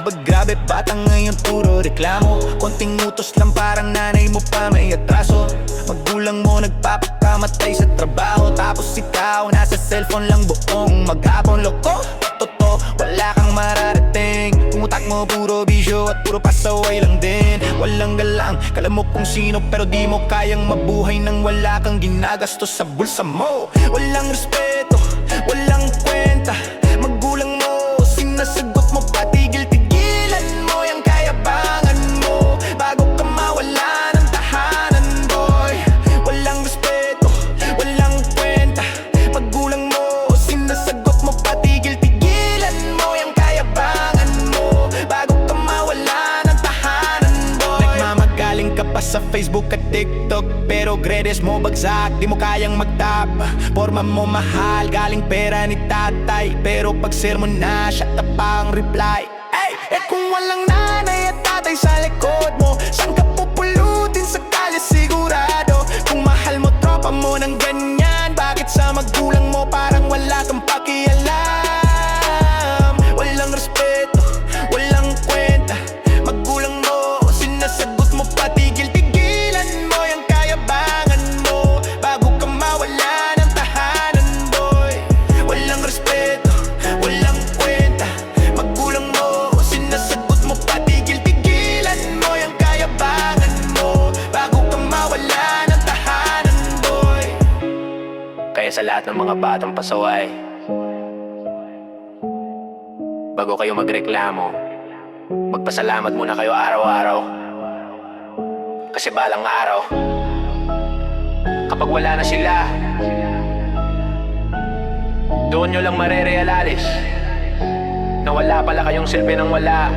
ba grabe bata ngayon puro reklamo. Konting utos lang parang nanay mo pa may atraso. Magulang mo nagpapakamatay sa trabaho. Tapos ikaw nasa cellphone lang buong maghapon. Loko, totoo, wala kang mararating. Kung utak mo puro bisyo at puro pasaway lang din. Walang galang, kala mo kung sino Pero di mo kayang mabuhay nang wala kang ginagastos sa bulsa mo. Walang respeto, walang kwenta. Magulang pa sa Facebook at TikTok Pero grades mo bagsak, di mo kayang magtap. Forma mo mahal, galing pera ni tatay Pero pag sermon na, shut up reply. Ay, eh kung walang nanay at tatay sa likod mo Saan ka pupulutin sa kalye sigurado? Kung mahal mo tropa mo ng ganyan Bakit sa magulang mo parang Kaya sa lahat ng mga batang pasaway. Bago kayo magreklamo Magpasalamat muna kayo araw-araw. Kasi balang araw Kapag wala na sila Doon nyo lang marerealize Na wala pala kayong silbi ng wala